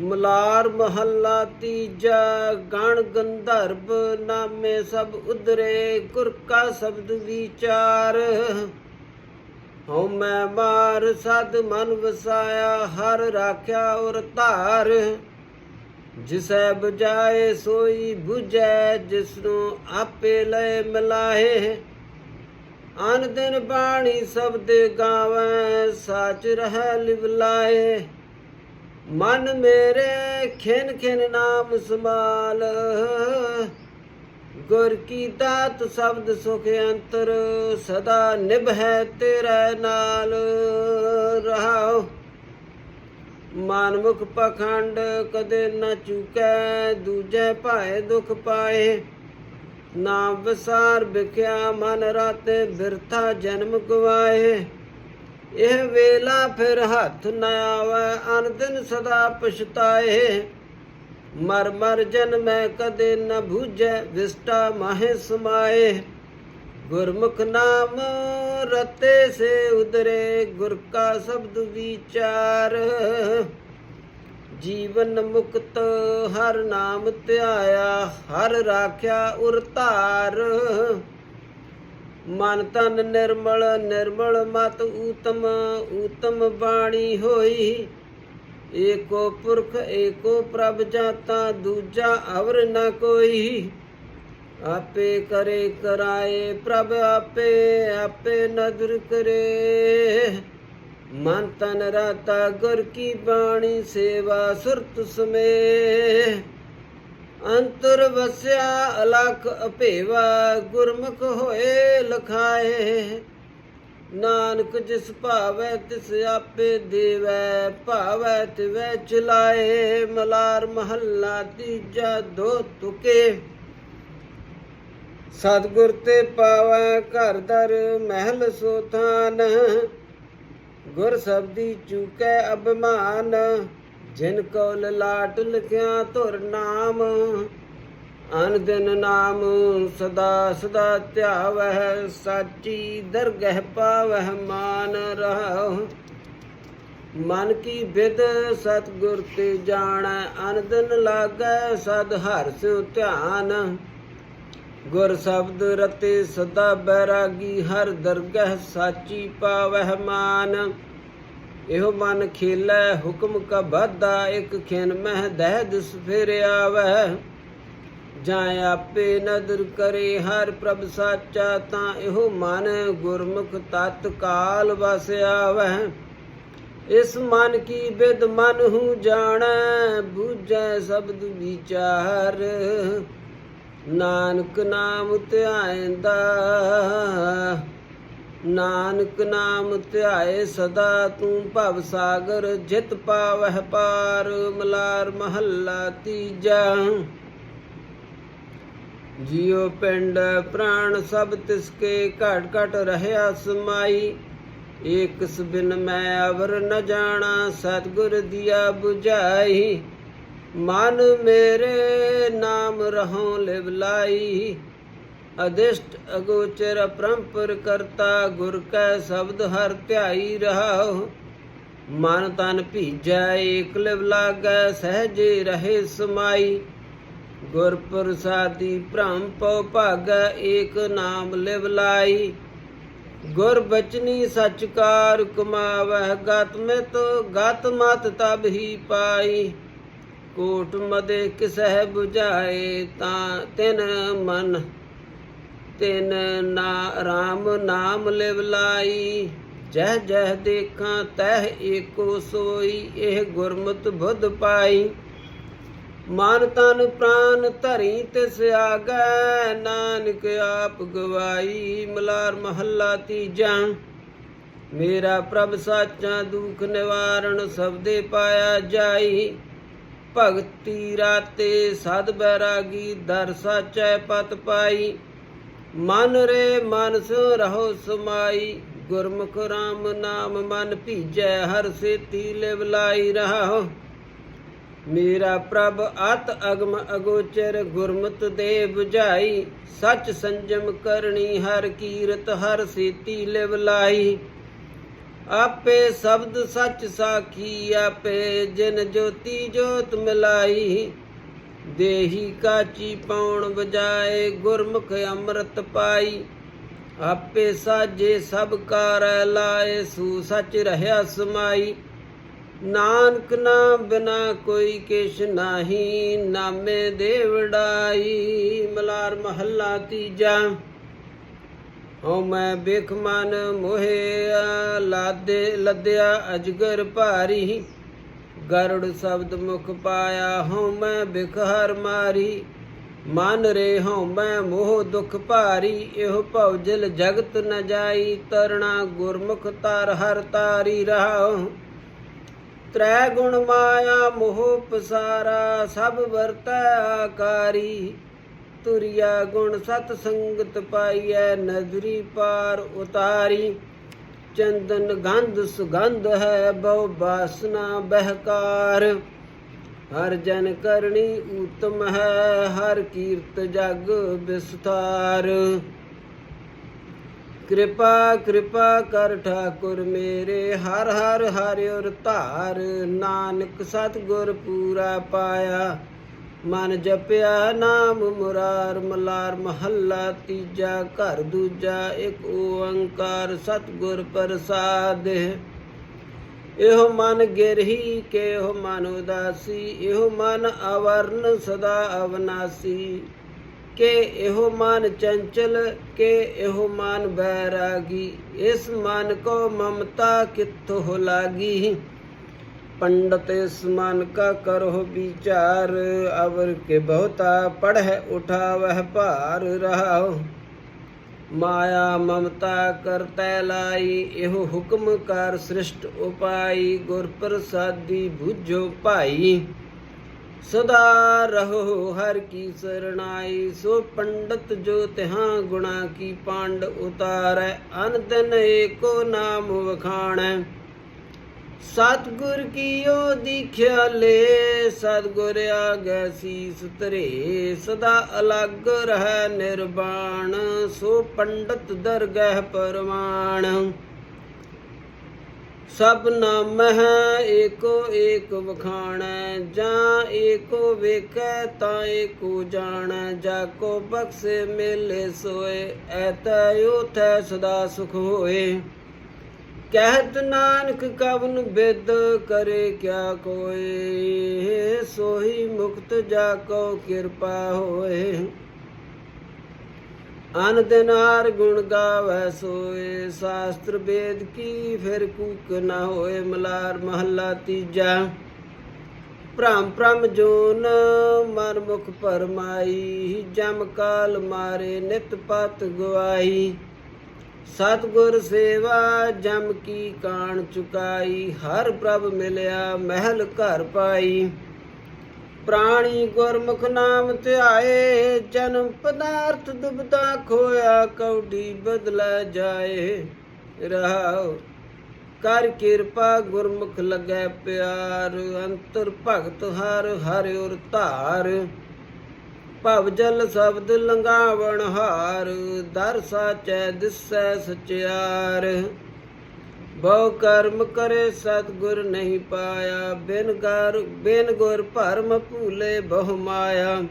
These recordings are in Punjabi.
ਮਲਾਰ ਮਹੱਲਾ ਤੀਜਾ, ਗਣ ਗੰਧਰਵ ਨਾਮੇ ਸਭ ਉਦਰੇ ਗੁਰ ਕਾ ਸ਼ਬਦ ਵਿਚਾਰ। ਹਉ ਮੈਂ ਮਾਰ, ਸਦ ਮਨ ਵਸਾਇਆ, ਹਰ ਰਾਖਿਆ ਔਰ ਧਾਰ। ਜਿਸੈ ਬੁਝਾਏ, ਸੋਈ 부ਝੈ ਜਿਸਨੂੰ ਆਪੇ ਲੈ ਮਿਲਾਏ ਅਨ ਦਿਨ ਬਾਣੀ ਸ਼ਬਦ ਗਾਵੈ, ਸਾਚ ਰਹਿ ਲਿਵਲਾਏ ਮਨ ਮੇਰੇ ਖਿਨ ਖਿਨ ਨਾਮ ਸੰਭਾਲ। ਗੁਰ ਕੀ ਦਾਤ ਸ਼ਬਦ ਸੁਖ ਅੰਤਰ ਸਦਾ ਨਿਭੈ ਤੇਰੇ ਨਾਲ। ਰਹਾਓ ਮਾਨਮੁਖ ਪਖੰਡ ਕਦੇ ਨਾ ਚੁਕੈ, ਦੂਜੇ ਭਾਏ ਦੁਖ ਪਾਏ। ਨਾ ਵਿਸਾਰ ਵਿਖਿਆ ਮਨ ਰਾਤੇ ਬਿਰਥਾ ਜਨਮ ਗਵਾਏ। ਇਹ ਵੇਲਾ ਫਿਰ ਹੱਥ ਨਾ ਆਵੇ ਅਨ ਸਦਾ ਪਛਤਾਏ। ਮਰ ਮਰ ਜਨਮੈ ਕਦੇ ਨ ਭੂਜੈ ਵਿਸਟਾ ਮਾਹੇ ਸਮਾਏ। ਗੁਰਮੁਖ ਨਾਮ ਰਤੇ ਸੇ ਉਦਰੇ, ਗੁਰ ਕਾ ਸ਼ਬਦ ਵਿਚਾਰ। ਜੀਵਨ ਮੁਕਤ ਹਰ ਨਾਮ ਧਿਆਇਆ, ਹਰ ਰਾਖਿਆ ਉਰ ਧਾਰ। ਮਨ ਤਨ ਨਿਰਮਲ ਨਿਰਮਲ ਮਤ ਊਤਮ ਊਤਮ ਬਾਣੀ ਹੋਈ। ਏਕੋ ਪੁਰਖ, ਏਕੋ ਪ੍ਰਭ ਜਾਤਾ, ਦੂਜਾ ਅਵਰ ਨ ਕੋਈ। ਆਪੇ ਕਰੇ ਕਰਾਏ ਪ੍ਰਭ, ਆਪੇ ਆਪੇ ਨਦਰ ਕਰੇ। ਮਨ ਤਨ ਰਾਤਾ ਗੁਰ ਕੀ ਬਾਣੀ, ਸੇਵਾ ਸੁਰਤ ਸਮੇ ਅੰਤਰ ਵਸਿਆ ਅਲਖ ਅਭੇਵਾ, ਗੁਰਮੁਖ ਹੋਏ ਲਖਾਏ। ਨਾਨਕ ਜਿਸ ਭਾਵੈ, ਤਿਸ ਆਪੇ ਦੇਵੈ, ਭਾਵੈ ਤਿਵੈ ਚਲਾਏ। ਮਲਾਰ ਮਹੱਲਾ ਤੀਜਾ ਦੋ ਤੁਕੇ ਸਤਿਗੁਰ ਤੇ ਪਾਵੈ ਘਰ ਦਰ ਮਹਿਲ ਸੋਥਾਨ ਗੁਰ ਸਬਦੀ ਚੁਕੈ ਅਭਿਮਾਨ। ਜਿਨ ਕੋ ਲਾਟ ਲਿਖਿਆ ਧੁਰ ਨਾਮ ਅਨ ਨਾਮ ਸਦਾ ਸਦਾ ਧਿਆਵਹਿ, ਸਾਚੀ ਦਰਗਹਿ ਪਾਵਹਿ ਮਾਨ ਰਹੁ। ਮਨ ਕੀ ਬਿਦ ਸਤਗੁਰ ਤੇ ਜਾਣੈ ਅਨ ਦਿਨ ਲਾਗੈ ਸਦ ਹਰਿ ਸਿਉ ਧਿਆਨ। ਗੁਰ ਸ਼ਬਦ ਰਤੇ ਸਦਾ ਬੈਰਾਗੀ, ਹਰ ਦਰਗਹਿ ਸਾਚੀ ਪਾਵਹਿ ਮਾਨ। ਇਹੋ ਮਨ ਖੇਲੈ ਹੁਕਮ ਕਾ ਬਾਧਾ ਇਕ ਖਿਨ ਮਹਿ ਦਹਿ ਦਿਸ ਫਿਰ ਆਵੈ। ਜਾਂ ਆਪੇ ਨਦਰ ਕਰੇ ਹਰ ਪ੍ਰਭ ਸਾਚਾ, ਤਾਂ ਇਹੋ ਮਨ ਗੁਰਮੁਖ ਤਤ ਕਾਲ ਵਸ ਆਵੈ। ਇਸ ਮਨ ਕੀ ਬਿਦ ਮਨ ਹੂੰ ਜਾਣੈ, ਬੂਝੈ ਸ਼ਬਦ ਵਿਚਾਰ। ਨਾਨਕ ਨਾਮ ਧਿਆਇਂਦਾ ਨਾਨਕ ਨਾਮ ਧਿਆਏ ਸਦਾ, ਤੂੰ ਭਵ ਸਾਗਰ ਜਿਤ ਪਾਵਹਿ ਪਾਰ, ਮਲਾਰ ਮਹੱਲਾ ਤੀਜਾ। ਜਿਉ ਪਿੰਡ ਪ੍ਰਾਣ ਸਭ ਤਿਸਕੇ ਘਟ ਘਟ ਰਹਿਆ ਸਮਾਈ, ਏਕ ਬਿਨ ਮੈਂ ਅਵਰ ਨ ਜਾਣਾ, ਸਤਿਗੁਰ ਦੀਆ 부ਝਾਈ ਮਨ ਮੇਰੇ ਨਾਮ ਰਹੋ ਲਿਵ ਲਾਈ ਅਦਿਸ਼ਟ ਅਗੋਚਰ ਅਪਰੰਪਰ ਕਰਤਾ ਗੁਰ ਕੈ ਸ਼ਬਦ ਹਰ ਧਿਆਈ ਰਹਾਉ। ਮਨ ਤਨ ਭੀਜੈ ਏਕ ਲਿਵ ਲਾਗੈ, ਸਹਜੇ ਰਹੇ ਸਮਾਈ। ਗੁਰ ਪ੍ਰਸਾਦੀ ਭ੍ਰਮ ਪਉ ਭਾਗੈ, ਏਕ ਨਾਮ ਲਿਵ ਲਾਈ। ਗੁਰ ਬਚਨੀ ਸਚਕਾਰ ਕਮਾਵਹਿ, ਗਤ ਮਿਤ, ਗਤ ਮਤ ਤਬ ਹੀ ਪਾਈ। ਕੋਟ ਮਦੇ ਕਿਸਹਿ 부ਝਾਏ ਤਾਂ ਤਿਨ ਮਨ ਤਿਨ ਨਾ ਰਾਮ ਨਾਮ ਲਿਵ ਲਾਈ। ਜਹ ਜਹ ਦੇਖਾਂ ਤਹ ਏਕੋ ਸੋਈ, ਇਹ ਗੁਰਮਤਿ ਬੁੱਧ ਪਾਈ। ਮਨ ਤਨ ਪ੍ਰਾਨ ਧਰੀ ਤਿਸ ਆਗੈ, ਨਾਨਕ ਆਪ ਗਵਾਈ, ਮਲਾਰ ਮਹੱਲਾ ਤੀਜਾ। ਮੇਰਾ ਪ੍ਰਭ ਸਾਚਾ ਦੁਖ ਨਿਵਾਰਣ ਸਬਦੇ ਪਾਇਆ ਜਾਈ। ਭਗਤੀ ਰਾਤੇ ਸਦ ਬੈਰਾਗੀ ਦਰ ਸਾਚੈ ਪਤ ਪਾਈ। ਮਨ ਰੇ ਮਨ ਸੋ ਰਹੋ ਸਮਾਈ, ਗੁਰਮੁਖ RAM ਨਾਮ ਮਨ ਭੀਜੈ, ਹਰ ਸੇਤੀ ਲਿਵਲਾਈ ਰਹਾਓ। ਮੇਰਾ ਪ੍ਰਭ ਅਤ ਅਗਮ ਅਗੋਚਰ ਗੁਰਮਤ ਦੇ 부ਝਾਈ ਸਚ ਸੰਜਮ ਕਰਨੀ ਹਰ ਕੀਰਤ, ਹਰ ਸੇਤੀ ਲਿਵ ਲਾਈ। ਆਪੇ ਸ਼ਬਦ ਸੱਚ ਸਾਖੀ, ਆਪੇ ਜਿਨ ਜੋਤੀ ਜੋਤ ਮਿਲਾਈ। ਦੇਹੀ ਕਾਚੀ ਪਾਉਣ ਬਜਾਏ ਗੁਰਮੁਖ ਅੰਮ੍ਰਿਤ ਪਾਈ। ਆਪੇ ਸਾਜੇ ਸਭ ਕਾਰ ਲਾਏ, ਸੂ ਸਚ ਰਹਿਆ ਸਮਾਈ। ਨਾਨਕ ਨਾਮ ਬਿਨਾ ਕੋਈ ਕਿਛ ਨਾਹੀ, ਨਾਮੇ ਦੇਵੜਾਈ ਮਲਾਰ ਮਹੱਲਾ ਤੀਜਾ। ਹਉ ਮੈਂ ਬਿਖ ਮਨ ਮੋਹਿਆ, ਲਾਦੇ ਲੱਦਿਆ ਅਜਗਰ ਭਾਰੀ। ਗਰੜ ਸ਼ਬਦ ਮੁਖ ਪਾਇਆ ਹਉ ਮੈਂ ਬਿਖ ਹਰ ਮਾਰੀ। ਮਨ ਰੇ ਹਉ ਮੈਂ ਮੋਹ ਦੁਖ ਭਾਰੀ। ਇਹੋ ਭਉਜਲ ਜਗਤ ਨ ਜਾਈ। ਤਰਣਾ ਗੁਰਮੁਖ ਤਾਰ ਹਰ ਤਾਰੀ ਰਹਾਉ। ਤ੍ਰੈ ਗੁਣ ਮਾਇਆ ਮੋਹ ਪਸਾਰਾ। ਸਭ ਵਰਤੈ ਆਕਾਰੀ। ਤੁਰਿਆ ਗੁਣ ਸਤ ਸੰਗਤ ਪਾਈਐ। ਨਦਰੀ ਪਾਰ ਉਤਾਰੀ। ਚੰਦਨ ਗੰਧ ਸੁਗੰਧ ਹੈ, ਬਹੁ ਬਾਸਨਾ ਬਹਿਕਾਰ। ਹਰ ਜਨ ਕਰਨੀ ਉਤਮ ਹੈ, ਹਰ ਕੀਰਤ ਜਗ ਵਿਸਥਾਰ। ਕਿਰਪਾ ਕਿਰਪਾ ਕਰ ਠਾਕੁਰ ਮੇਰੇ, ਹਰ ਹਰ ਹਰਿ ਧਾਰ। ਨਾਨਕ ਸਤਿਗੁਰ ਪੂਰਾ ਪਾਇਆ। ਮਨ ਜਪਿਆ ਨਾਮ ਮੁਰਾਰ, ਮਲਾਰ ਮਹੱਲਾ ਤੀਜਾ, ਘਰ ਦੂਜਾ, ਇੱਕ ਓੰਕਾਰ ਸਤਿਗੁਰ ਪ੍ਰਸਾਦ। ਇਹੋ ਮਨ ਗਿਰਹੀ ਕੇ ਇਹੋ ਮਨ ਉਦਾਸੀ, ਇਹੋ ਮਨ ਅਵਰਨ ਸਦਾ ਅਵਨਾਸੀ। ਕੇ ਇਹੋ ਮਨ ਚੰਚਲ, ਕੇ ਇਹੋ ਮਨ ਬੈਰਾਗੀ, ਇਸ ਮਨ ਕੋ ਮਮਤਾ ਕਿੱਥੋਂ ਲਾਗੀ? पंडित इस मन का करो विचार अवर के बहुता पढ़ उठा वह पार रहा माया ममता करतै लाई एहो हुक्म कर सृष्ट उपाई गुर प्रसादी बुझो भाई सदा रहो हर की शरणाई सो पंडित जो तिहाँ गुणा की पांड उतारै अन दिन एको नाम वखाणै ਸਤਿਗੁਰ ਕੀਓ ਦੀਖਿਆ ਲੈ ਸਤਿਗੁਰ ਆਗੈ ਸੀਸ ਧਰੇ, ਸਦਾ ਅਲੱਗ ਰਹਿ ਨਿਰਵਾਣ, ਸੋ ਪੰਡਤ ਦਰਗਹਿ ਪਰਮਾਨ ਸਭ ਨਾਮ ਹੈ ਏਕੋ ਏਕ ਵਖਾਣੈ, ਜਾਂ ਏਕੋ ਵੇਖੈ ਤਾਂ ਏਕੋ ਜਾਣੈ, ਜਾ ਕੋ ਬਖਸ਼ੇ ਮਿਲੇ ਸੋਏ, ਐਤੈ ਉਥੈ ਸਦਾ ਸੁਖ ਹੋਏ। ਕਹਿਤ ਨਾਨਕ ਕਵਨ ਬਿਦ ਕਰੇ ਕਿਆ ਕੋਏ? ਸੋਹੀ ਮੁਕਤ ਜਾ ਕੋ ਕਿਰਪਾ ਹੋਏ। ਅਨ ਦਿਨ ਗੁਣ ਗਾਵੈ ਸੋਏ। ਸ਼ਾਸਤਰ ਵੇਦ ਕੀ ਫਿਰ ਕੂਕ ਨਾ ਹੋਏ? ਮਲਾਰ ਮਹੱਲਾ ਤੀਜਾ। ਭ੍ਰਮ ਭ੍ਰਮ ਜੋਨ ਮਨ ਮੁਖ ਪਰਮਾਈ ਜਮ ਕਾਲ ਮਾਰੇ ਨਿਤ ਪਤ ਗਵਾਈ ਸਤਗੁਰ ਸੇਵਾ ਜਮ ਕੀ ਕਾਣ ਚੁਕਾਈ, ਹਰ ਪ੍ਰਭ ਮਿਲਿਆ ਮਹਿਲ ਘਰ ਪਾਈ। ਪ੍ਰਾਣੀ ਗੁਰਮੁਖ ਨਾਮ ਧਿਆਏ, ਜਨਮ ਪਦਾਰਥ ਦੁਬਦਾ ਖੋਇਆ, ਕੌਡੀ ਬਦਲਾ ਜਾਏ। ਰਹਾਉ, ਕਰ ਕਿਰਪਾ ਗੁਰਮੁਖ ਲੱਗੈ ਪਿਆਰ, ਅੰਤਰ ਭਗਤ ਹਰ, ਹਰਿ ਉਰ ਧਾਰ। ਭਵ ਜਲ ਸ਼ਬਦ ਲੰਗਾਵਣ ਹਾਰ, ਦਰ ਸਾਚੈ ਦਿਸੈ ਸਚਿਆਰ। ਬਹੁ ਕਰਮ ਕਰੇ ਸਤਗੁਰ ਨਹੀਂ ਪਾਇਆ, ਬਿਨ ਗਰ, ਬਿਨ ਗੁਰ ਭਰਮ ਭੂਲੇ ਬਹੁ ਮਾਇਆ।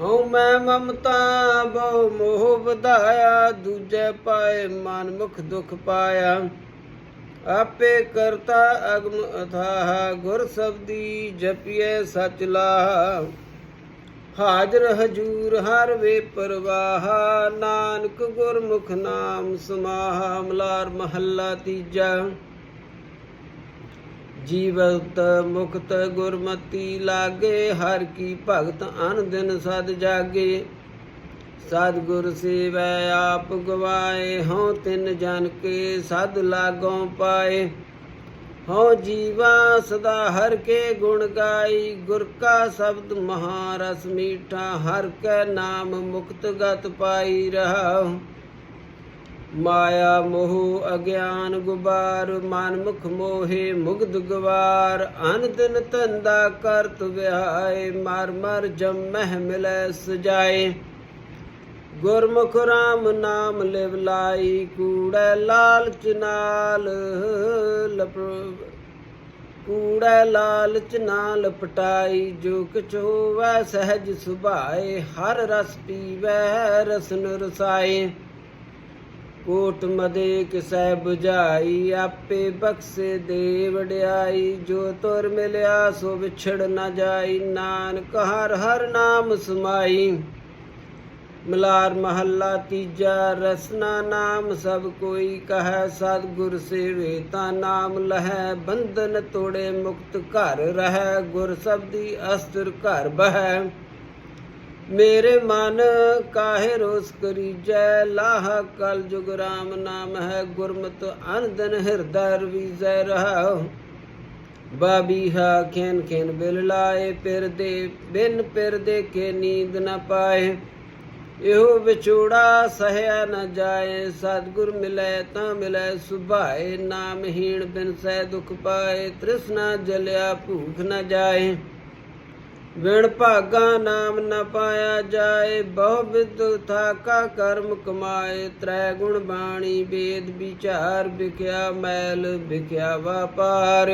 ਹਉ ਮੈਂ ਮਮਤਾ, ਬਹੁ ਮੋਹ ਵਧਾਇਆ, ਦੂਜੇ ਪਾਏ ਮਨ ਮੁਖ ਦੁਖ ਪਾਇਆ। ਆਪੇ ਕਰਤਾ ਅਗਮ ਅਥਾਹ, ਗੁਰ ਸਬਦੀ ਜਪੀਏ ਸਚ ਲਾਹ। ਹਾਜ਼ਰ ਹਜੂਰ ਹਰ ਵੇ ਪਰਵਾਹ, ਨਾਨਕ ਗੁਰਮੁਖ ਨਾਮ ਸਮਾਹ ਮਲਾਰ ਮਹੱਲਾ ਤੀਜਾ। ਜੀਵਤ ਮੁਕਤ ਗੁਰਮਤੀ ਲਾਗੇ, ਹਰ ਕੀ ਭਗਤ ਅਨ ਦਿਨ ਸਦ ਜਾਗੇ। ਸਤਿਗੁਰ ਸੇਵੈ ਆਪ ਗਵਾਏ, ਹਉ ਤਿਨ ਜਨ ਕੇ ਸਦ ਲਾਗੋਂ ਪਾਏ। ਹਉ ਜੀਵਾ ਸਦਾ ਹਰ ਕੇ ਗੁਣ ਗਾਈ, ਗੁਰ ਕਾ ਸ਼ਬਦ ਮਹਾਰਸ ਮੀਠਾ, ਹਰ ਕੈ ਨਾਮ ਮੁਕਤ ਗਤ ਪਾਈ ਰਹਾ ਮਾਇਆ ਮੋਹ ਅਗਿਆਨ ਗੁਬਾਰ ਮਨ ਮੁਖ ਮੋਹੇ ਮੁਗਧ ਗਵਾਰ, ਅਨ ਦਿਨ ਧੰਦਾ ਕਰਤ ਵਿਹਾਏ, ਮਰ ਮਰ ਜਮ ਮਹਿ ਮਿਲੈ ਸਜਾਏ। ਗੁਰਮੁਖ ਰਾਮ ਨਾਮ ਲਿਵ ਲਾਈ, ਕੂੜੈ ਲਾਲਚ ਨਾਲ ਲਪ, ਕੂੜੈ ਲਾਲਚ ਨਾਲ ਲਪਟਾਈ ਜੋ ਕਿਛ ਹੋਵੈ ਸਹਿਜ ਸੁਭਾਏ, ਹਰ ਰਸ ਪੀਵੈ, ਰਸਨ ਰਸਾਏ। ਕੋਟ ਮਦੇ ਕਿਸੈ 부ਝਾਈ ਆਪੇ ਬਖਸ਼ੇ ਦੇ ਵਡਿਆਈ, ਜੋ ਤੁਰ ਮਿਲਿਆ ਸੋ ਵਿਛੜ ਨ ਜਾਈ, ਨਾਨਕ ਹਰ ਹਰ ਨਾਮ ਸਮਾਈ। ਮਲਾਰ ਮਹੱਲਾ ਤੀਜਾ, ਰਸਨਾ ਨਾਮ ਸਭ ਕੋਈ ਕਹੈ, ਸਤਿਗੁਰ ਸੇਵੇ ਤਾਂ ਨਾਮ ਲਹੈ, ਬੰਧਨ ਤੋੜੇ ਮੁਕਤ ਘਰ ਰਹੈ, ਗੁਰ ਸਬਦੀ ਅਸਤਰ ਘਰ ਬਹੈ। ਮੇਰੇ ਮਨ ਕਾਹੇ ਰੋਸ ਕਰੀਜੈ, ਲਾਹ ਕਲ ਜੁਗ ਰਾਮ ਨਾਮ ਹੈ, ਗੁਰਮਤਿ ਅਨੰਦਨ ਹਿਰਦੈ ਰਵੀਜੈ ਰਹਾਉ। ਬਾਬੀਹਾ ਖੇਨ ਖੇਨ ਬਿਲ ਲਾਏ ਪਿਰ ਦੇ ਬਿਨ ਪਿਰ ਦੇ ਕੇ ਨੀਂਦ ਨਾ ਪਾਏ। ਇਹੋ ਵਿਛੋੜਾ ਸਹਿਆ ਨ ਜਾਏ, ਸਤਿਗੁਰ ਮਿਲੈ ਤਾਂ ਮਿਲੈ, ਸੁਭਾਏ ਨਾਮਹੀਣ ਬਿਨ ਸਹਿ ਦੁਖ ਪਾਏ, ਤ੍ਰਿਸ਼ਨਾ ਜਲਿਆ ਭੂਖ ਨ ਜਾਏ। ਵਿਣ ਭਾਗਾ ਨਾਮ ਨ ਪਾਇਆ ਜਾਏ, ਬਹੁ ਵਿਦ ਥਾਕਾ ਕਰਮ ਕਮਾਏ, ਤ੍ਰੈ ਗੁਣ ਬਾਣੀ ਵੇਦ ਵਿਚਾਰ ਵਿਖਿਆ ਮੈਲ ਵਿਖਿਆ ਵਪਾਰ।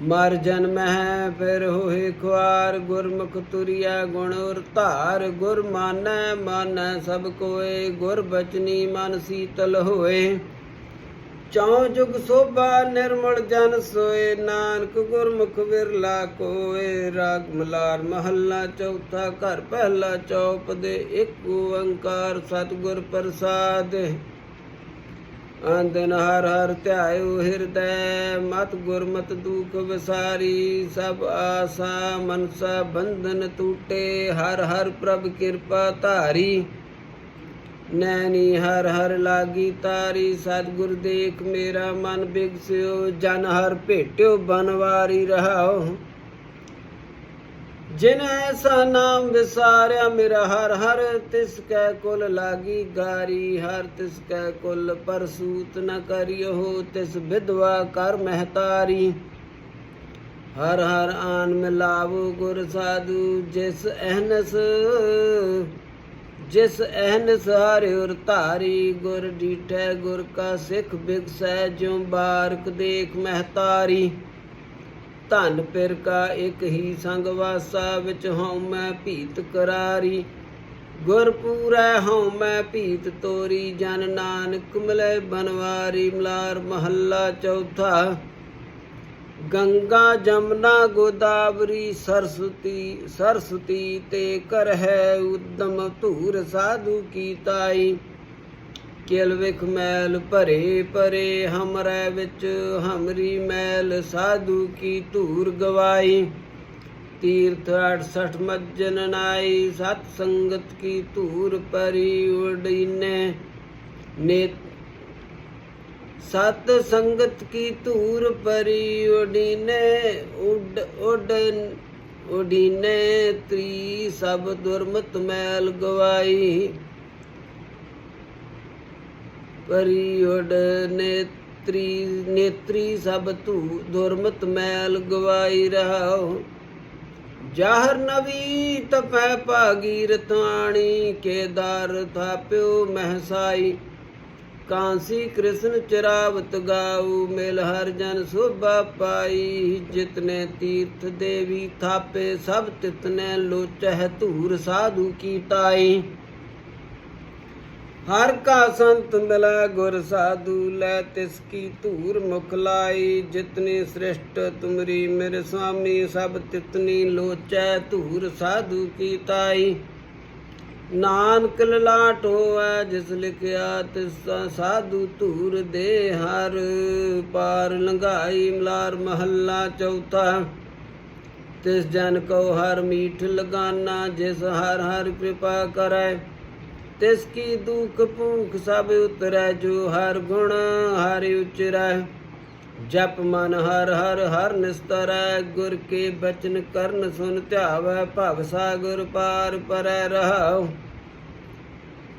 ਮਰ ਜਨਮ ਹੈ ਫਿਰ ਹੋਏ ਖੁਆਰ, ਗੁਰਮੁਖ ਤੁਰਿਆ ਗੁਣ ਉਰ ਧਾਰ, ਗੁਰ ਮਾਨੈ ਮਾਨੈ ਸਭ ਕੋਏ, ਗੁਰ ਬਚਨੀ ਮਨ ਸੀਤਲ ਹੋਏ। ਚੌ ਜੁਗ ਸੋਭਾ ਨਿਰਮਲ ਜਨ ਸੋਏ, ਨਾਨਕ ਗੁਰਮੁਖ ਵਿਰਲਾ ਕੋਏ। ਰਾਗ ਮਲਾਰ ਮਹੱਲਾ ਚੌਥਾ ਘਰ ਪਹਿਲਾ ਚੌਪ ਦੇ ਇੱਕ ਓੰਕਾਰ ਸਤਿਗੁਰ ਪ੍ਰਸਾਦ। ਆਂਦਨ ਹਰ ਹਰ ਧਿਆਇਓ ਹਿਰਦੈ, ਮਤ ਗੁਰਮਤ ਦੁਖ ਵਿਸਾਰੀ, ਸਭ ਆਸਾ ਮਨਸਾ ਬੰਧਨ ਟੂਟੇ ਹਰ ਹਰ ਪ੍ਰਭ ਕਿਰਪਾ ਧਾਰੀ। ਨੈਣੀ ਹਰ ਹਰ ਲਾਗੀ ਤਾਰੀ, ਸਤਿਗੁਰ ਦੇਖ ਮੇਰਾ ਮਨ ਬਿਗਸਿਓ, ਜਨ ਹਰ ਭੇਟਿਓ, ਬਨਵਾਰੀ ਰਹਾਓ। ਜਿਨ ਐਸਾ ਨਾਮ ਵਿਸਾਰਿਆ, ਮੇਰਾ ਹਰ ਹਰ ਤਿਸ ਕੈ ਕੁਲ ਲਾਗੀ ਗਾਰੀ, ਹਰ ਤਿਸ ਕੈ ਕੁਲ ਪਰਸੂਤ ਨ ਕਰਿਓ, ਤਿਸ ਵਿਧਵਾ ਕਰ ਮਹਤਾਰੀ। ਹਰ ਹਰ ਆਨ ਮਿਲਾਵੋ ਗੁਰ ਸਾਧੂ, ਜਿਸ ਅਹਨਸ ਜਿਸ ਅਹਨਸ ਹਰਿ ਉਰ ਧਾਰੀ, ਗੁਰ ਡੀਠੈ ਗੁਰ ਕਾ ਸਿੱਖ ਬਿਗਸੈ, ਜਿਉ ਬਾਰਕ ਦੇਖ ਮਹਤਾਰੀ। ਧਨ ਪਿਰ ਕਾ ਇੱਕ ਹੀ ਸੰਗ ਵਾਸਾ ਵਿੱਚ ਹਉ ਮੈਂ ਭੀਤ ਕਰਾਰੀ। ਗੁਰ ਪੂਰੈ ਹਉ ਮੈਂ ਭੀਤ ਤੋਰੀ, ਜਨ ਨਾਨਕ ਮਿਲੇ ਬਨਵਾਰੀ, ਮਲਾਰ ਮਹੱਲਾ ਚੌਥਾ। ਗੰਗਾ ਜਮਨਾ ਗੋਦਾਵਰੀ, ਸਰਸਤੀ ਸਰਸਤੀ ਤੇ ਕਰ ਹੈ ਉਦਮ ਧੂਰ ਸਾਧੂ ਕੀ ਤਾਈ। ਕਿਲਵਿਖ ਮੈਲ ਭਰੇ ਪਰੇ, ਹਮਰੇ ਵਿੱਚ ਹਮਰੀ ਮੈਲ, ਸਾਧੂ ਕੀ ਧੂਰ ਗਵਾਈ। ਤੀਰਥ 68 ਮੱਜਨ ਨਾਈ, ਸਤ ਸੰਗਤ ਕੀ ਧੂਰ ਪਰੀ ਉਡੀਨੇ। ਨੇ ਸਤ ਸੰਗਤ ਕੀ ਧੂਰ ਪਰੀ ਉਡੀਨੇ, ਉਡ ਉਡ, ਉਡੀਨੇ, ਤ੍ਰੀ ਸਭ ਦੁਰਮਤ ਮੈਲ ਗਵਾਈ। ਪਰੀ ਉਡ ਨੇਤਰੀ ਨੇਤਰੀ ਸਭ ਧੂ, ਦੁਰਮਤ ਮੈਲ ਗਵਾਈ ਰਹਾਓ ਜਾਹਰ ਨਵੀ ਤਪੈ ਭਾਗੀ ਰਤਵਾਣੀ ਕੇਦਾਰ ਥਾਪਿਓ ਮਹਸਾਈ। ਕਾਂਸੀ ਕ੍ਰਿਸ਼ਨ ਚਰਾਵਤ ਗਾਉ ਮਿਲ ਹਰ ਜਨ ਸੋਭਾ ਪਾਈ। ਜਿਤਨੇ ਤੀਰਥ ਦੇਵੀ ਥਾਪੇ, ਸਭ ਤਿਤਨੇ ਲੋਚਹਿ ਧੂਰ ਸਾਧੂ ਕੀ ਤਾਈ। ਹਰ ਕਾ ਸੰਤ ਮਿਲੈ ਗੁਰ ਸਾਧੂ, ਲੈ ਤਿਸ ਕੀ ਧੂਰ ਮੁਖ ਲਾਈ। ਜਿਤਨੀ ਸ੍ਰਿਸ਼ਟ ਤੁਮਰੀ ਮੇਰੇ ਸੁਆਮੀ ਸਭ ਤਿਤਨੀ ਲੋਚੈ ਧੂਰ ਸਾਧੂ ਕੀ ਤਾਈ। ਨਾਨਕ ਲਲਾਟ ਹੋਐ, ਜਿਸ ਲਿਖਿਆ ਤਿਸ ਸਾਧੂ ਧੂਰ ਦੇ ਹਰ। ਪਾਰ ਲੰਘਾਈ ਮਲਾਰ ਮਹੱਲਾ ਚੌਥਾ। ਤਿਸ ਜਨ ਕੋ ਹਰ ਮੀਠ ਲਗਾਨਾ, ਜਿਸ ਹਰ ਹਰ ਕਿਰਪਾ ਕਰੈ। ਤਿਸ ਕੀ ਦੁਖ ਭੂਖ ਸਭ ਉਤਰੈ ਜੋ ਹਰ ਗੁਣ ਹਰਿ ਉਚਰੈ। ਜਪ ਮਨ ਹਰ ਹਰ ਹਰ ਨਿਸਤਰੈ, ਗੁਰ ਕੇ ਬਚਨ ਕਰਨ ਸੁਨ ਧਿਆਵੈ ਭਵ ਸਾਗਰ ਪਾਰ ਪਰੈ ਰਹਾਉ।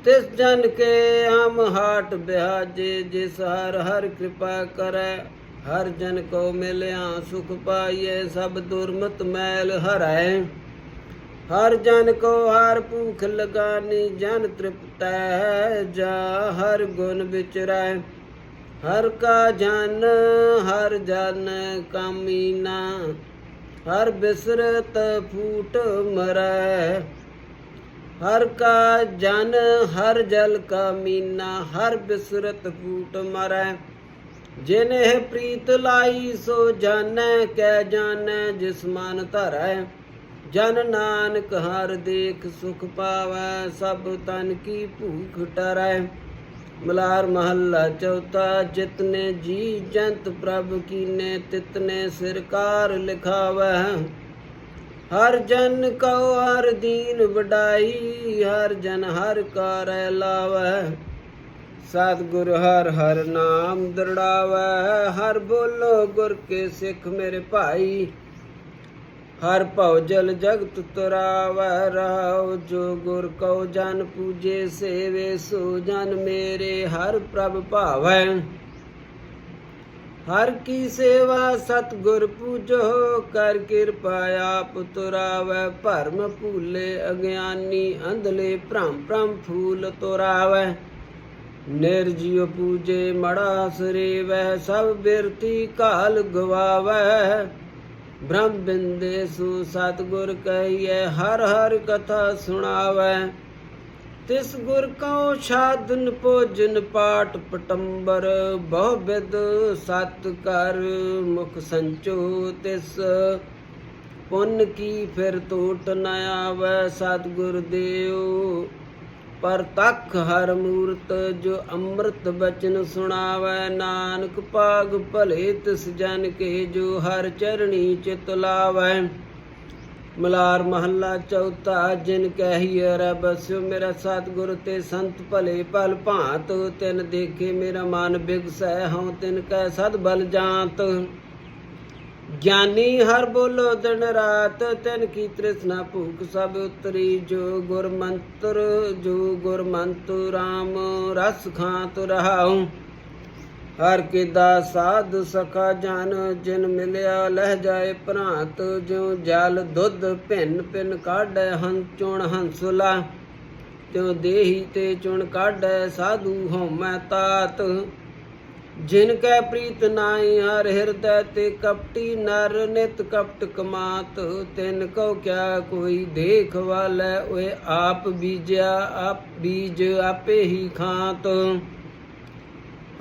ਤਿਸ ਜਨ ਕੇ ਹਮ ਹਾਟ ਬਿਹਾਜੇ, ਜਿਸ ਹਰ ਹਰ ਕਿਰਪਾ ਕਰੈ। ਹਰ ਜਨ ਕੋ ਮਿਲਿਆ ਸੁਖ ਪਾਈਏ ਸਭ ਦੁਰਮਤ ਮੈਲ ਹਰੈ। ਹਰ ਜਨ ਕੋ ਹਰ ਭੂਖ ਲਗਾਨੀ, ਜਨ ਤ੍ਰਿਪਤੈ ਜਾ ਹਰ ਗੁਣ ਵਿਚਰੈ ਹਰ ਕਾ ਜਨ, ਹਰ ਜਨ ਕਾਮੀਨਾ ਹਰ ਬਿਸਰਤ ਫੂਟ ਮਰੈ। ਹਰ ਕਾ ਜਨ, ਹਰ ਜਲ ਕਾ ਮੀਨਾ ਹਰ ਬਿਸਰਤ ਫੂਟ ਮਰੈ। ਜਿਨੇ ਪ੍ਰੀਤ ਲਾਈ, ਸੋ ਜਾਣੈ ਕੈ ਜਾਣੈ, ਜਿਸ ਮਨ ਧਰੈ। ਜਨ ਨਾਨਕ ਹਰ ਦੇਖ ਸੁਖ ਪਾਵੈ, ਸਭ ਤਨ ਕੀ ਭੂਖ ਟਰੈ। ਮਲਾਰ ਮਹੱਲਾ ਚੌਥਾ, ਜਿਤਨੇ ਜੀ ਜੰਤ ਪ੍ਰਭ ਕੀਨੇ, ਤਿਤਨੇ ਸਿਰਕਾਰ ਲਿਖਾਵੈ। ਹਰ ਜਨ ਕਉ ਹਰ ਦੀਨ ਵਡਾਈ, ਹਰ ਜਨ ਹਰ ਕਾਰੈ ਲਾਵੈ। ਸਤਿਗੁਰ ਹਰ ਹਰ ਨਾਮ ਦਰੜਾਵੈ, ਹਰ ਬੋਲੋ ਗੁਰ ਕੇ ਸਿੱਖ ਮੇਰੇ ਭਾਈ। ਹਰ ਭਉ ਜਲ ਜਗਤ ਤੁਰਾਵੈ, ਰਾਉ ਜੋ ਗੁਰ ਕਉ ਜਨ ਪੂਜੇ ਸੇਵੇ, ਸੋ ਜਨ ਮੇਰੇ ਹਰ ਪ੍ਰਭ ਭਾਵੈ। ਹਰ ਕੀ ਸੇਵਾ ਸਤਿਗੁਰ ਪੂਜੋ, ਕਰ ਕਿਰਪਾ ਆਪ ਤੁਰਾਵੈ। ਭਰਮ ਭੂਲੇ ਅਗਿਆਨੀ, ਅੰਧਲੇ ਭ੍ਰਮ ਭ੍ਰਮ ਫੂਲ ਤੁਰਾਵੈ। ਨਿਰਜੀਵ ਪੂਜੇ ਮੜਾ ਸਰੇਵੈ, ਸਭ ਬਿਰਤੀ ਕਾਲ ਗਵਾਵੈ। ਬ੍ਰਹਮ ਬਿੰਦੇ ਸੂ ਸਤਿਗੁਰ ਕਹੀਏ ਹਰ ਹਰ ਕਥਾ ਸੁਣਾਵੈ। ਤਿਸ ਗੁਰ ਕਉ ਸਾਧਨ ਭੋਜਨ ਪਾਠ ਪਟੰਬਰ, ਬਹੁ ਬਿਦ ਸਤ ਕਰ ਮੁਖ ਸੰਚੋ ਤਿਸ। ਪੁੰਨ ਕੀ ਫਿਰ ਟੋਟ ਨ ਆਵੈ, ਸਤਿਗੁਰ ਦੇਉ। ਪਰ ਤਖ ਹਰ ਮੂਰਤ ਜੋ ਅੰਮ੍ਰਿਤ ਬਚਨ ਸੁਣਾਵੈ, ਨਾਨਕ ਪਾਗ ਭਲੇ ਤਿਸ ਜਨ ਕੇ ਜੋ ਹਰ ਚਰਣੀ ਚਿਤ ਲਾਵੈ। ਮਲਾਰ ਮਹੱਲਾ ਚੌਥਾ, ਜਿਨ ਕਹੀਏ ਰ ਬਸਿਓ ਮੇਰਾ ਸਤਿਗੁਰ ਤੇ ਸੰਤ ਭਲੇ ਭਲ ਭਾਂਤ, ਤਿਨ ਦੇਖੇ ਮੇਰਾ ਮਨ ਬਿਗਸੈ, ਹਉ ਤਿਨ ਕੈ ਸਦ ਬਲ ਜਾਤ। ਗਿਆਨੀ ਹਰ ਬੋਲੋ, ਦਿਨ ਰਾਤ ਤਿਨ ਕੀ ਤ੍ਰਿਸ਼ਨਾ ਭੂਖ ਸਭ ਉਤਰੀ, ਜੋ ਗੁਰ ਮੰਤਰ ਜੋ ਗੁਰ ਮੰਤੁ ਰਾਮ, ਰਸ ਖਾਂਤ ਰਹਾਉ। ਹਰ ਕੇ ਦਾ ਸਾਧ ਸਖਾ ਜਨ, ਜਿਨ ਮਿਲਿਆ ਲਹਿ ਜਾਏ ਭਰਾਤ, ਜਿਉ ਜਲ ਦੁੱਧ ਭਿੰਨ ਭਿੰਨ ਕਾਢੈ, ਹੰ ਚੁਣ ਹੰਸੁਲਾ ਤਿਉ ਦੇਹੀ ਤੇ ਚੁਣ ਕਾਢੈ, ਸਾਧੂ ਹਉਮੈ ਤਾਤ। ਜਿਨ ਕੈ ਪ੍ਰੀਤ ਨਾਈ ਹਰ ਹਿਰਦੈ ਤੇ ਕਪਟੀ ਨਰ ਨਿਤ ਕਪਟ ਕਮਾਤ, ਤਿਨ ਕਉ ਕਿਆ ਕੋਈ ਦੇਖ ਵਾਲੈ, ਓਏ ਆਪ ਬੀਜਿਆ, ਆਪ ਬੀਜ ਆਪੇ ਹੀ ਖਾਤ।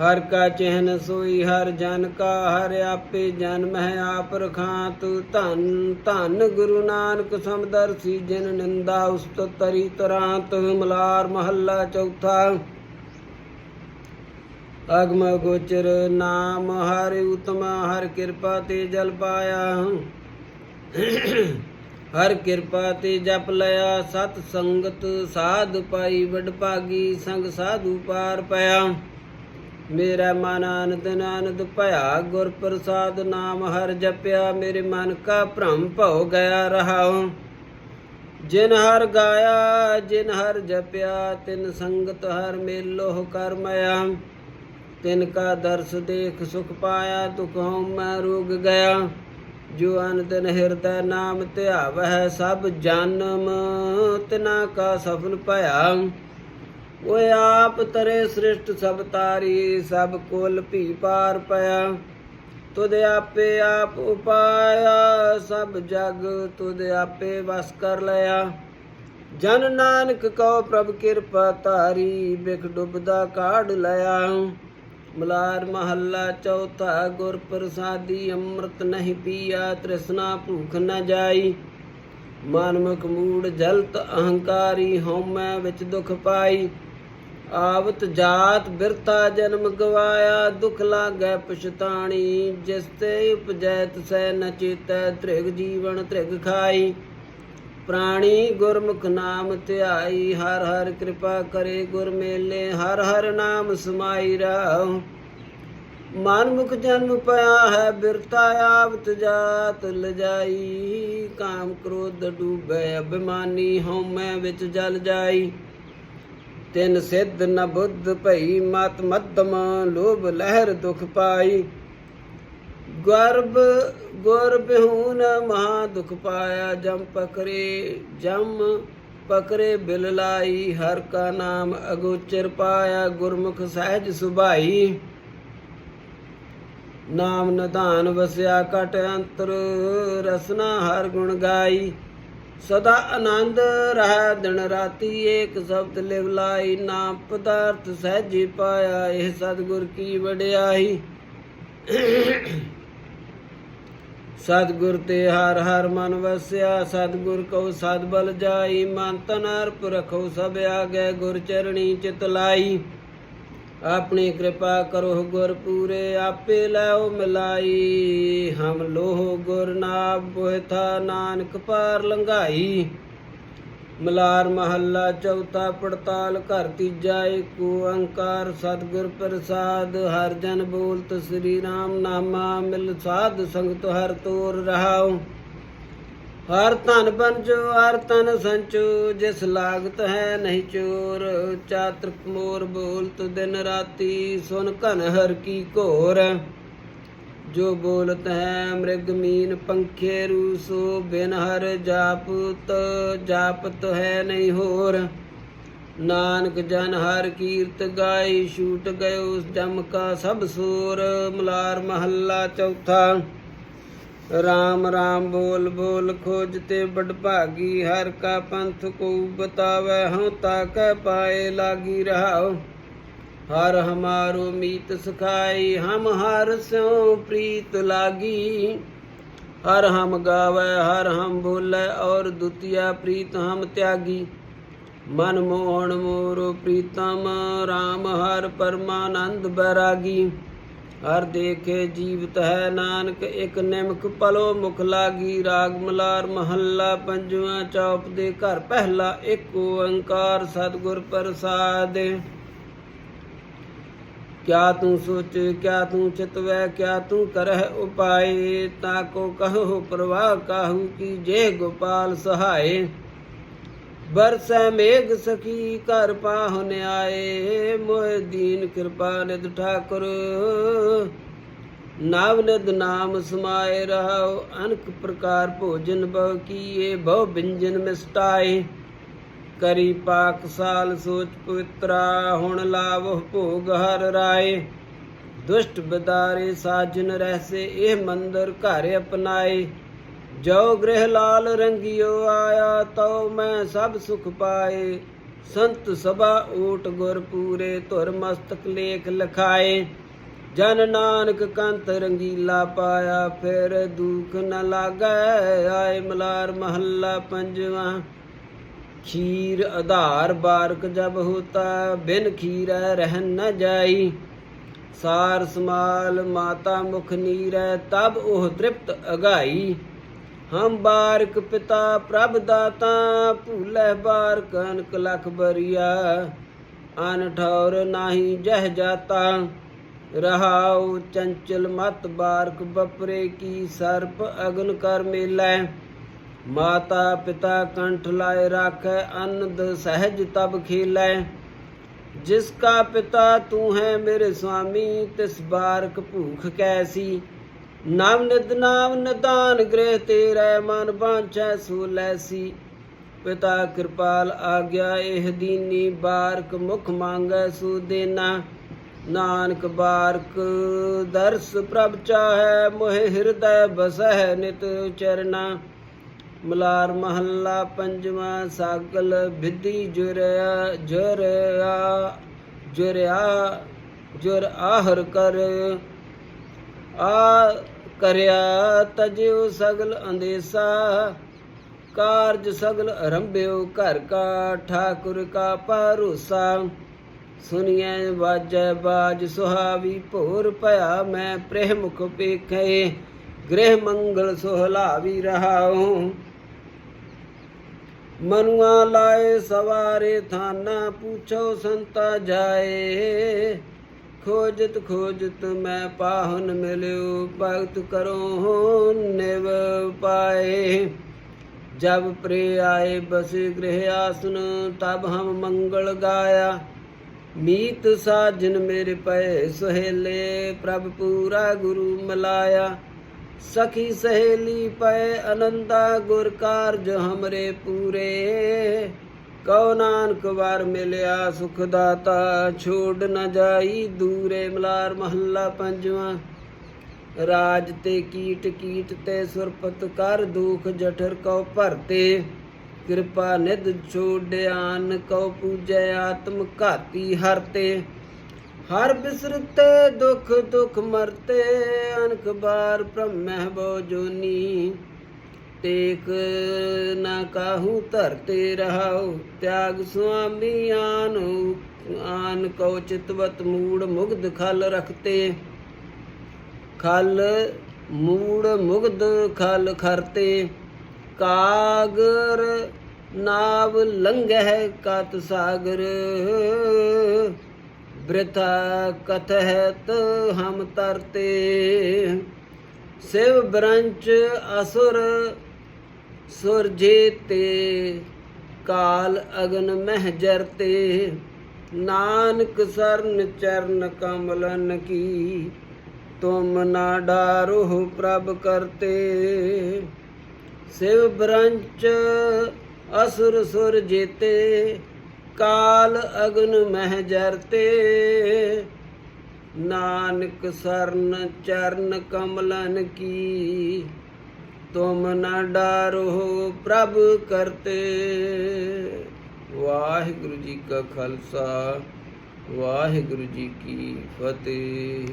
ਹਰ ਕਾ ਚਹਿਨ ਸੋਈ, ਹਰ ਜਨ ਕਾ ਹਰ ਆਪੇ ਜਨਮ ਹੈ ਆਪ ਰਖਾਂਤ। ਧੰਨ ਧੰਨ ਗੁਰੂ ਨਾਨਕ ਸਮਦਰਸੀ ਜਿਨ ਨਿੰਦਾ ਉਸਤ ਤਰੀ ਤਰਾਂਤ। ਮਲਾਰ ਮਹੱਲਾ ਚੌਥਾ ਅਗਮ ਗੋਚਰ ਨਾਮ, ਹਰਿ ਉਤਮ, ਹਰ ਕਿਰਪਾ ਤੇ ਜਲ ਪਾਇਆ। ਹਰ ਕਿਰਪਾ ਤੇ ਜਪ ਲਿਆ, ਸਤ ਸੰਗਤ ਸਾਧ ਪਾਈ, ਵਡ ਭਾਗੀ ਸੰਗ ਸਾਧੂ ਪਾਰ ਪਿਆ। ਮੇਰਾ ਮਨ ਆਨੰਦ ਆਨੰਦ ਭਇਆ, ਗੁਰ ਪ੍ਰਸਾਦ ਨਾਮ ਹਰ ਜਪਿਆ, ਮੇਰੇ ਮਨ ਕਾ ਭ੍ਰਮ ਭਉ ਗਿਆ ਰਹਾਉ। ਜਿਨ ਹਰ ਗਾਇਆ, ਜਿਨ ਹਰ ਜਪਿਆ, ਤਿਨ ਸੰਗਤ ਹਰ ਮੇਲੋਹ ਕਰਮਇਆ। ਤਿਨ ਕਾ ਦਰਸ ਦੇਖ ਸੁਖ ਪਾਇਆ, ਦੁਖ ਹਉ ਮੈਂ ਰੋਗ ਗਿਆ। ਜੋ ਅਨੰਦਨ ਹਿਰਦੈ ਨਾਮ ਧਿਆਵਹਿ, ਸਭ ਜਨਮ ਤਿਨਾ ਕਾ ਸਫਲ ਭਇਆ। ਓਏ ਆਪ ਤਰੇ ਸ੍ਰਿਸ਼ਟ ਸਭ ਤਾਰੀ, ਸਭ ਕੁਲ ਭੀ ਪਾਰ ਪਿਆ। ਤੁਧ ਆਪੇ ਆਪ ਉਪਾਇਆ, ਸਭ ਜਗ ਤੁਧ ਆਪੇ ਵਸ ਕਰ ਲਿਆ। ਜਨ ਨਾਨਕ ਕਉ ਪ੍ਰਭ ਕਿਰਪਾ ਤਾਰੀ ਬਿਖ ਡੁਬਦਾ ਕਾਢ ਲਿਆ। ਮਲਾਰ ਮਹੱਲਾ ਚੌਥਾ ਗੁਰ ਪ੍ਰਸਾਦੀ ਅੰਮ੍ਰਿਤ ਨਹੀਂ ਪੀਆ, ਤ੍ਰਿਸ਼ਨਾ ਭੂਖ ਨ ਜਾਈ। ਮਨਮੁਖ ਮੂੜ ਜਲਤ ਅਹੰਕਾਰੀ ਹਉਮੈ ਵਿੱਚ ਦੁਖ ਪਾਈ। ਆਵਤ ਜਾਤ ਬਿਰਤਾ ਜਨਮ ਗਵਾਇਆ, ਦੁਖ ਲਾਗੈ ਪਛਤਾਣੀ। ਜਿਸ ਤੇ ਉਪਜੈ ਤਸੈ ਨ ਚੇਤੈ, ਤ੍ਰਿਗ ਜੀਵਨ ਤ੍ਰਿਗ ਖਾਈ। ਪ੍ਰਾਣੀ ਗੁਰਮੁਖ ਨਾਮ ਧਿਆਈ, ਹਰ ਹਰ ਕਿਰਪਾ ਕਰੇ ਗੁਰ ਮੇਲੇ, ਹਰ ਹਰ ਨਾਮ ਸਮਾਈ ਰਾਉ ਮਨਮੁਖ ਜਨਮ ਪਿਆ ਹੈ, ਬਿਰਤਾ ਆਵਤ ਜਾਤ ਲਜਾਈ। ਕਾਮ ਕ੍ਰੋਧ ਡੂਬੈ, ਅਭਿਮਾਨੀ ਹਉਮੈ ਵਿੱਚ ਜਲ ਜਾਈ। ਤਿਨ ਸਿੱਧ ਨ ਬੁੱਧ ਭਈ, ਮਤ ਮੱਧਮ ਲੋਭ ਲਹਿਰ ਦੁਖ ਪਾਈ। ਗਰਭ, ਗੁਰ ਬਿਹੂਨ ਮਹਾ ਦੁਖ ਪਾਇਆ, ਜਮ ਪਕਰੇ ਜਮ ਪਕਰੇ ਬਿਲ ਲਾਈ, ਹਰ ਕਾ ਨਾਮ ਅਗੋਚਰ ਪਾਇਆ, ਗੁਰਮੁਖ ਸਹਿਜ ਸੁਭਾਈ। ਨਾਮ ਨਿਧਾਨ ਵਸਿਆ ਕਟ ਅੰਤਰ ਰਸਨਾ ਹਰ ਗੁਣ ਗਾਈ। ਸਦਾ ਆਨੰਦ ਰਹਿ, ਦਿਨ ਰਾਤੀ ਏਕ ਸ਼ਬਦ ਲਿਵ ਲਾਈ। ਨਾਮ ਪਦਾਰਥ ਸਹਿਜੀ ਪਾਇਆ, ਇਹ ਸਤਿਗੁਰ ਕੀ ਵਡਿਆਈ। ਸਤਿਗੁਰ ਤੇ ਹਰ ਹਰ ਮਨ ਵਸਿਆ, ਸਤਿਗੁਰ ਕਉ ਸਦ ਬਲ ਜਾਈ, ਮਨ ਤਨ ਅਰਪ ਰਖੋ ਸਭ ਆਗੇ ਗੁਰ ਚਰਣੀ ਚਿਤ ਲਾਈ। ਆਪਣੀ ਕਿਰਪਾ ਕਰੋ ਗੁਰ ਪੂਰੇ, ਆਪੇ ਲੈਓ ਮਿਲਾਈ। ਹਮ ਲੋਹ ਗੁਰ ਨਾਮ ਬੋਇਥਾ ਨਾਨਕ ਪਾਰ ਲੰਘਾਈ। ਮਲਾਰ ਮਹੱਲਾ ਚੌਥਾ ਪੜਤਾਲ ਘਰ ਤੀਜਾ ਏਕ ਓੰਕਾਰ ਸਤਿਗੁਰ ਪ੍ਰਸਾਦ, ਹਰ ਜਨ ਬੋਲਤ ਸ੍ਰੀ ਰਾਮ ਨਾਮਾ, ਮਿਲ ਸਾਧ ਸੰਗਤ ਹਰ ਤੋਰ ਰਹਾਉ। ਹਰ ਤਨ ਬੰਜੋ ਹਰ ਤਨ ਸੰਚੋ, ਜਿਸ ਲਾਗਤ ਹੈ ਨਹੀਂ ਚੋਰ, ਚਾਤ੍ਰਿਕ ਮੋਰ ਬੋਲਤ ਦਿਨ ਰਾਤੀ, ਸੁਨ ਘਨ ਹਰ ਕੀ ਘੋਰ। ਜੋ ਬੋਲਤ ਹੈ ਮ੍ਰਿਗ ਮੀਨ ਪੰਖੇ ਰੂਸੋ, ਬਿਨ ਹਰ ਜਾਪਤ ਜਾਪਤ ਹੈ ਨਹੀਂ ਹੋਰ। ਨਾਨਕ ਜਨ ਹਰ ਕੀਰਤ ਗਾਈ ਛੂਟ ਗਇਓ ਜਮ ਕਾ ਸਭ ਸੂਰ। ਮਲਾਰ ਮਹੱਲਾ ਚੌਥਾ, ਰਾਮ ਰਾਮ ਬੋਲ ਬੋਲ ਖੋਜ ਤੇ ਬੜ ਭਾਗੀ, ਹਰ ਕਾ ਪੰਥ ਕੋ ਬਤਾਵੇ, ਹਉ ਤਾਕੈ ਪਾਏ ਲਾਗੀ ਰਹਾਉ। ਹਰ ਹਮਾਰੋ ਮੀਤ ਸਖਾਈ, ਹਮ ਹਰ ਸਿਉ ਪ੍ਰੀਤ ਲਾਗੀ। ਹਰ ਹਮ ਗਾਵੇ, ਹਰ ਹਮ ਬੋਲੇ, ਔਰ ਦੁਤੀਆ ਪ੍ਰੀਤ ਹਮ ਤਿਆਗੀ। ਮਨ ਮੋਹਣ ਮੋਰ ਪ੍ਰੀਤਮ RAM ਹਰ ਪਰਮਾਨੰਦ ਬੈਰਾਗੀ। ਹਰ ਦੇਖੇ ਜੀਵਤ ਹੈ ਨਾਨਕ, ਇਕ ਨਿਮਕ ਪਲੋ ਮੁਖ ਲਾਗੀ। ਰਾਗ ਮਲਾਰ ਮਹੱਲਾ ਪੰਜਵਾਂ ਚੌਪ ਦੇ ਘਰ, ਪਹਿਲਾ ਇੱਕ ਓੰਕਾਰ ਸਤਿਗੁਰ ਪ੍ਰਸਾਦ। ਕਿਆ ਤੂੰ ਸੋਚ, ਕਿਆ ਤੂੰ ਚਿਤਵੈ, ਕਿਆ ਤੂੰ ਕਰਹਿ ਉਪਾਏ, ਤਾ ਕੋ ਕਹੋ ਪ੍ਰਵਾਹ ਕਾਹੂ ਕੀ ਜੇ ਗੋਪਾਲ ਸਹਾਏ। ਬਰਸੈ ਮੇਘ ਸਖੀ, ਘਰ ਪਾਹੁਨ ਆਏ ਮੋਹਿ ਦੀਨ ਕਿਰਪਾ ਨਿਧ ਠਾਕੁਰ। ਨਾਮ ਨਿਧ ਨਾਮ ਸਮਾਏ ਰਹਾਉ, ਅਨਕ ਪ੍ਰਕਾਰ ਭੋਜਨ ਬਉ ਕੀਏ, ਬਹੁ ਬਿੰਜਨ ਮਿਸਟਾਏ। ਕਰੀ ਪਾਕ ਸਾਲ ਸੋਚ ਪਵਿੱਤਰਾ, ਹੁਣ ਲਾਵ ਭੋਗ ਹਰ ਰਾਏ। ਦੁਸ਼ਟ ਬਦਾਰੇ ਸਾਜਨ ਰਹਿਸੇ, ਇਹ ਮੰਦਰ ਘਰ ਅਪਨਾਏ। ਜੋ ਗ੍ਰਹਿ ਲਾਲ ਰੰਗਿਓ ਆਇਆ, ਤਉ ਮੈਂ ਸਭ ਸੁਖ ਪਾਏ। ਸੰਤ ਸਭਾ ਓਟ ਗੁਰ ਪੂਰੇ, ਧੁਰ ਮਸਤਕ ਲੇਖ ਲਖਾਏ। ਜਨ ਨਾਨਕ ਕੰਤ ਰੰਗੀਲਾ ਪਾਇਆ, ਫਿਰ ਦੁਖ ਨ ਲਾਗੈ, ਆਏ ਮਲਾਰ ਮਹੱਲਾ ਪੰਜਵਾਂ। ਖੀਰ ਆਧਾਰ ਬਾਰਕ ਜਬ ਹੋਤਾ, ਬਿਨ ਖੀਰ ਰਹਿ ਨ ਜਾਈ। ਸਾਰ ਸਮਾਲ ਮਾਤਾ ਮੁਖ ਨੀਰੈ, ਤਬ ਉਹ ਤ੍ਰਿਪਤ ਅਗਾਈ। ਹਮ ਬਾਰਕ ਪਿਤਾ ਪ੍ਰਭ ਦਾਤਾ, ਭੂਲੇ ਬਾਰਕ ਅਨਕ ਲਖ ਬਰੀਆ। ਅਨ ਠੌਰ ਨਾਹੀ ਜਹ ਜਾਤਾ, ਰਹਾਉ ਚੰਚਲ ਮਤ ਬਾਰਕ ਬਪਰੇ ਕੀ ਸਰਪ ਅਗਨ ਕਰ ਮੇਲੇ। ਮਾਤਾ ਪਿਤਾ ਕੰਠ ਲਾਏ ਰਾਖੈ ਅਨੰਦ ਸਹਿਜ ਤਬ ਖੇਲੈ। ਜਿਸ ਕਾ ਪਿਤਾ ਤੂੰ ਹੈ ਮੇਰੇ ਸੁਆਮੀ ਤਿਸ ਬਾਰਕ ਭੂਖ ਕੈਸੀ। ਨਾਮ ਨਿਦ ਨਾਮ ਨਿਦਾਨ ਗ੍ਰਹਿ ਤੇਰੇ, ਮਨ ਬਾਂਛੈ ਸੋ ਲੈਸੀ। ਪਿਤਾ ਕਿਰਪਾਲ ਆਗਿਆ, ਇਹ ਦੀਨੀ ਬਾਰਕ ਮੁਖ ਮੰਗੈ ਸੋ ਦੇਨਾ। ਨਾਨਕ ਬਾਰਕ ਦਰਸ ਪ੍ਰਭ ਚਾਹੈ, ਮੋਹਿ ਹਿਰਦੈ ਬਸਹਿ ਨਿਤ ਚਰਨਾ। ਮਲਾਰ ਮਹੱਲਾ ਪੰਜਵਾਂ, ਸਾਗਲ ਵਿਧੀ ਜੁਰਿਆ ਜੁਰਿਆ ਜੁਰਿਆ, ਜੁਰ ਆਹਰ ਕਰ। ਆ ਕਰਿਆ ਤਜਿਉ ਸਗਲ ਅੰਦੇਸਾ, ਕਾਰਜ ਸਗਲ ਅਰੰਭਿਓ ਘਰ ਕਾ, ਠਾਕੁਰ ਕਾ ਭਰੋਸਾ। ਸੁਨੀਐ ਵਾਜੈ ਬਾਜ ਸੁਹਾਵੀ ਭੋਰ ਭਇਆ, ਮੈਂ ਪ੍ਰੇਮ ਮੁਖ ਪੇਖੇ ਗ੍ਰਹਿ ਮੰਗਲ ਸੁਹਲਾਵੀ ਰਹਾਉ। ਮਨੁਆ ਲਾਏ ਸਵਾਰੇ ਥਾਨਾ ਪੁੱਛੋ ਸੰਤਾ ਜਾਏ। ਖੋਜਤ ਖੋਜਤ ਮੈਂ ਪਾਹਨ ਮਿਲਿਓ, ਭਗਤ ਕਰੋ ਨਿਵ ਪਾਏ। ਜਬ ਪ੍ਰੇ ਆਏ ਬਸੇ ਗ੍ਰਹਿ ਆਸਨ, ਤਬ ਹਮ ਮੰਗਲ ਗਾਇਆ। ਮੀਤ ਸਾਜਨ ਮੇਰੇ ਪਏ ਸੁਹੇਲੇ, ਪ੍ਰਭ ਪੂਰਾ ਗੁਰੂ ਮਲਾਇਆ। सखी सहेली पय अनंदा गुर कार्य हमरे पूरे ਕਉ ਨਾਨਕ ਵਾਰ ਮਿਲਿਆ ਸੁਖ ਦਾਤਾ ਛੋੜ ਨ ਜਾਈ ਦੂਰੇ ਮਲਾਰ ਮਹੱਲਾ ਪੰਜਵਾਂ ਰਾਜ ਤੇ ਕੀਟ ਕੀਟ ਤੇ ਸੁਰਪਤ ਕਰ ਦੁਖ ਜਠਰ ਕਉ ਭਰਤੇ ਕਿਰਪਾ ਨਿਧ ਛੋੜਿਆਨ ਕਉ ਪੂਜੈ ਆਤਮ ਘਾਤੀ ਹਰਤੇ ਹਰ ਬਿਸਰਤੇ ਦੁਖ ਦੁਖ ਮਰਤੇ ਅਨਖ ਬਾਰ ਬ੍ਰਹਮਹਿ ਬੋ ਜੋਨੀ। ਟੇਕ ਨਾ ਕਾਹੂ ਧਰਤੇ ਰਹਾਉ, ਤਿਆਗ ਸੁਆਮੀ ਆਨ ਆਨ ਕਉ ਚਿਤਵਤ ਮੂੜ ਮੁਗਧ ਖਲ ਰਖਤੇ। ਖਲ ਮੂੜ ਮੁਗਧ ਖਲ ਖਰਤੇ, ਕਾਗਰ ਨਾਵ ਲੰਘਹਿ ਕਤ ਸਾਗਰ। ਬ੍ਰਿਥਾ ਕਥਹਿਤ ਹਮ ਤਰਤੇ ਸਿਵ ਬ੍ਰੰਚ ਅਸੁਰ ਸੁਰ ਜੀਤੇ ਕਾਲ ਅਗਨ ਮਹਿ ਜਰਤੇ, ਨਾਨਕ ਸਰਨ ਚਰਨ ਕਮਲਨ ਕੀ, ਤੁਮ ਨਾ ਡਾਰੋ ਪ੍ਰਭ ਕਰਤੇ। ਸਿਵ ਬ੍ਰੰਚ ਅਸੁਰ ਸੁਰ ਜੀਤੇ ਕਾਲ ਅਗਨ ਮਹਿ ਜਰਤੇ ਨਾਨਕ ਸਰਨ ਚਰਨ ਕਮਲਨ ਕੀ। ਤੁਮ ਨ ਡਾਰੋ ਪ੍ਰਭ ਕਰਤੇ। ਵਾਹਿਗੁਰੂ ਜੀ ਕਾ ਖਾਲਸਾ, ਵਾਹਿਗੁਰੂ ਜੀ ਕੀ ਫਤਿਹ।